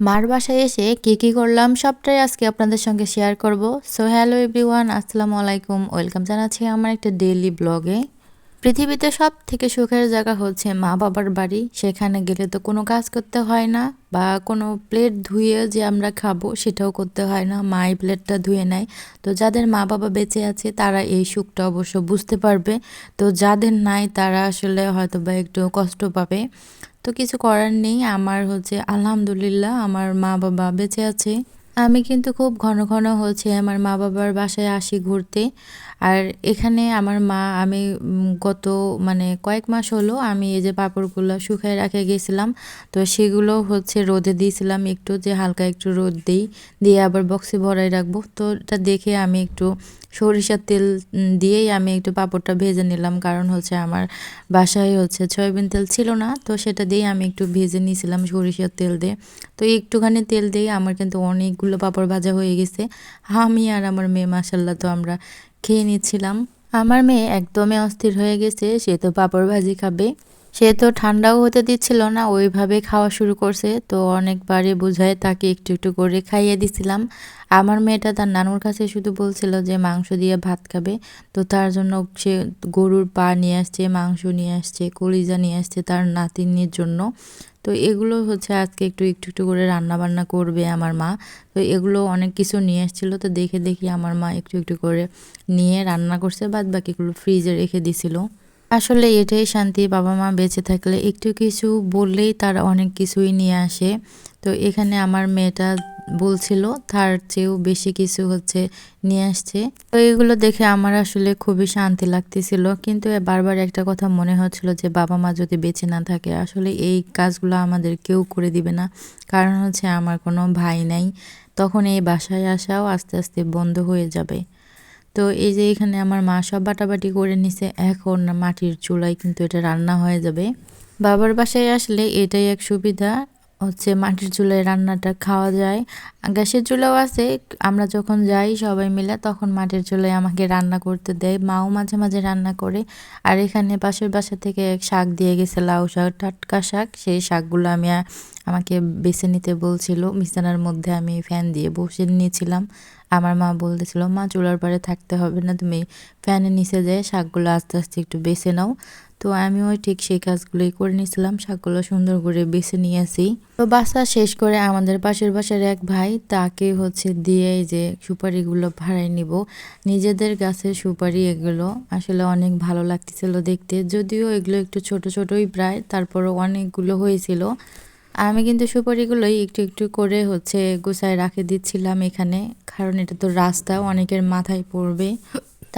মার বাসায় এসে কী কী করলাম সবটাই আজকে আপনাদের সঙ্গে শেয়ার করব। সো হ্যালো এভরিওয়ান আসসালামু আলাইকুম। ওয়েলকাম জানাচ্ছি আমার একটা ডেইলি ব্লগে পৃথিবীতে সব থেকে সুখের জায়গা হচ্ছে মা বাবার বাড়ি। সেখানে গেলে তো কোনো কাজ করতে হয় না বা কোনো প্লেট ধুয়ে যে আমরা খাব সেটাও করতে হয় না, মা এই প্লেটটা ধুয়ে নেয়। তো যাদের মা বাবা বেঁচে আছে তারা এই সুখটা অবশ্য বুঝতে পারবে। তো যাদের নাই তারা আসলে হয়তো বা একটু কষ্ট পাবে। তো কিছু করার নেই। আমার হচ্ছে আলহামদুলিল্লাহ আমার মা বাবা বেঁচে আছে। আমি কিন্তু খুব ঘন ঘন হচ্ছে আমার মা বাবার বাসায় আসি ঘুরতে। আর এখানে আমার মা, আমি গত মানে কয়েক মাস হলো আমি এই যে পাঁপড়গুলো শুকায় রাখে গেছিলাম। তো সেগুলো হচ্ছে রোদে দিয়েছিলাম একটু যে হালকা একটু রোদ দিই, দিয়ে আবার বক্সে ভরাই রাখব। তো এটা দেখে আমি একটু সরিষার তেল দিয়েই আমি একটু পাঁপড়টা ভেজে নিলাম। কারণ হচ্ছে আমার বাসায় হচ্ছে সয়াবিন তেল ছিল না, তো সেটা দিয়ে আমি একটু ভেজে নিয়েছিলাম সরিষার তেল দিয়ে। তো একটুখানি তেল দিয়ে আমার কিন্তু অনেকগুলো পাঁপড় ভাজা হয়ে গেছে। আমি আর আমার মেয়ে মাসাল্লাহ তো আমরা খেয়ে নিচ্ছিলাম। আমার মেয়ে একদমই অস্থির হয়ে গেছে, সে তো পাঁপড় ভাজি খাবে। সে তো ঠান্ডাও হতে দিচ্ছিল না, ওইভাবে খাওয়া শুরু করছে, তো অনেকবারই বোঝায় তাকে একটু একটু করে খাইয়ে দিছিলাম। আমার মেয়েটা তার নানুর কাছে শুধু বলছিল যে, মাংস দিয়ে ভাত খাবে। তো তার জন্য সে গরুর পা নিয়ে আসছে, মাংস নিয়ে আসছে, কলিজা নিয়ে আসছে তার নাতিনির জন্য। তো এগুলো হচ্ছে আজকে একটু একটু একটু করে রান্না বান্না করবে আমার মা। তো এগুলো অনেক কিছু নিয়ে এসেছিল, তো দেখে দেখি আমার মা একটু একটু করে নিয়ে রান্না করছে, বাদ বাকিগুলো ফ্রিজে রেখে দিছিল। আসলে এটাই শান্তি, বাবা মা বেঁচে থাকলে একটু কিছু বললেই তারা অনেক কিছুই নিয়ে আসে। তো এখানে আমার মেয়েটা বলছিল, তার চেয়েও বেশি কিছু হচ্ছে নিয়ে আসছে। তো এগুলো দেখে আমার আসলে খুবই শান্তি লাগতেছিল। কিন্তু বারবার একটা কথা মনে হচ্ছিল যে, বাবা মা যদি বেঁচে না থাকে, আসলে এই কাজগুলো আমাদের কেউ করে দিবে না। কারণ হচ্ছে আমার কোনো ভাই নাই। তখন এই বাসায় আসাও আস্তে আস্তে বন্ধ হয়ে যাবে। তো এই যে এখানে আমার মা সব বাটাবাটি করে নিছে, এখন মাটির চুলায় কিন্তু এটা রান্না হয়ে যাবে। বাবার বাসায় আসলে এটাই এক সুবিধা। হচ্ছে মাটির চুলায় রান্নাটা খাওয়া যায়। গ্যাসের চুলাও আছে, আমরা যখন যাই সবাই মিলে তখন মাটির চুলায় আমাকে রান্না করতে দেয়। মাও মাঝে মাঝে রান্না করে। আর এখানে পাশের বাসা থেকে এক শাক দিয়ে গেছে, লাউ শাক, টাটকা শাক। সেই শাকগুলো আমি আমাকে বেছে নিতে বলছিল। বিছানার মধ্যে আমি ফ্যান দিয়ে বসে নিয়েছিলাম। আমার মা বলতেছিল, মা, চুলার পাড়ে থাকতে হবে না, তুমি ফ্যানের নিচে যেয়ে শাকগুলো আস্তে আস্তে একটু বেছে নাও। তো আমিও ঠিক সেই কাজগুলোই করে নিয়েছিলাম, শাকগুলো সুন্দর করে বেছে নিয়েছি তো বাসা শেষ করে আমাদের পাশের বাসার এক ভাই, তাকে হচ্ছে দিয়ে যে সুপারিগুলো ভাড়ায় নিব। নিজেদের গাছের সুপারি এগুলো আসলে অনেক ভালো লাগতেছিল দেখতে। যদিও এগুলো একটু ছোট ছোটই প্রায়, তারপরও অনেকগুলো হয়েছিল। আমি কিন্তু সুপারিগুলোই একটু একটু করে হচ্ছে গুছায় রাখে দিচ্ছিলাম এখানে, কারণ এটা তো রাস্তা, অনেকের মাথায় পড়বে।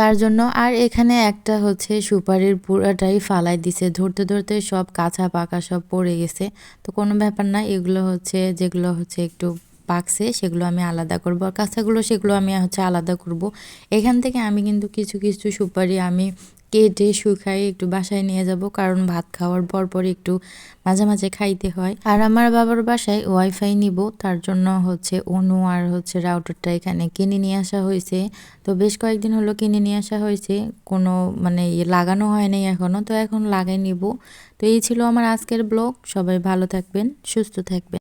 তার জন্য। আর এখানে একটা হচ্ছে সুপারির পুরাটাই ফালাই দিছে। ধরতে ধরতে সব কাঁচা পাকা সব পড়ে গেছে। তো কোনো ব্যাপার না, এগুলো হচ্ছে, যেগুলো হচ্ছে একটু পাকছে, সেগুলো আমি আলাদা করব। আর কাঁচাগুলো, সেগুলো আমি হচ্ছে আলাদা করব। এখান থেকে আমি কিন্তু কিছু কিছু সুপারি আমি কেটে শুকাই একটু বাসায় নিয়ে যাব, কারণ ভাত খাওয়ার পর পর একটু মাঝে মাঝে খাইতে হয়। আর আমার বাবার বাসায় ওয়াইফাই নিব, তার জন্য হচ্ছে অনু আর হচ্ছে রাউটারটা এখানে কিনে নিয়ে আসা হয়েছে। তো বেশ কয়েকদিন হলো কিনে নিয়ে আসা হয়েছে, কোনো মানে ইয়ে লাগানো হয় নাই এখনও তো এখন লাগাই নিব। তো এই ছিল আমার আজকের ব্লগ, সবাই ভালো থাকবেন, সুস্থ থাকবেন।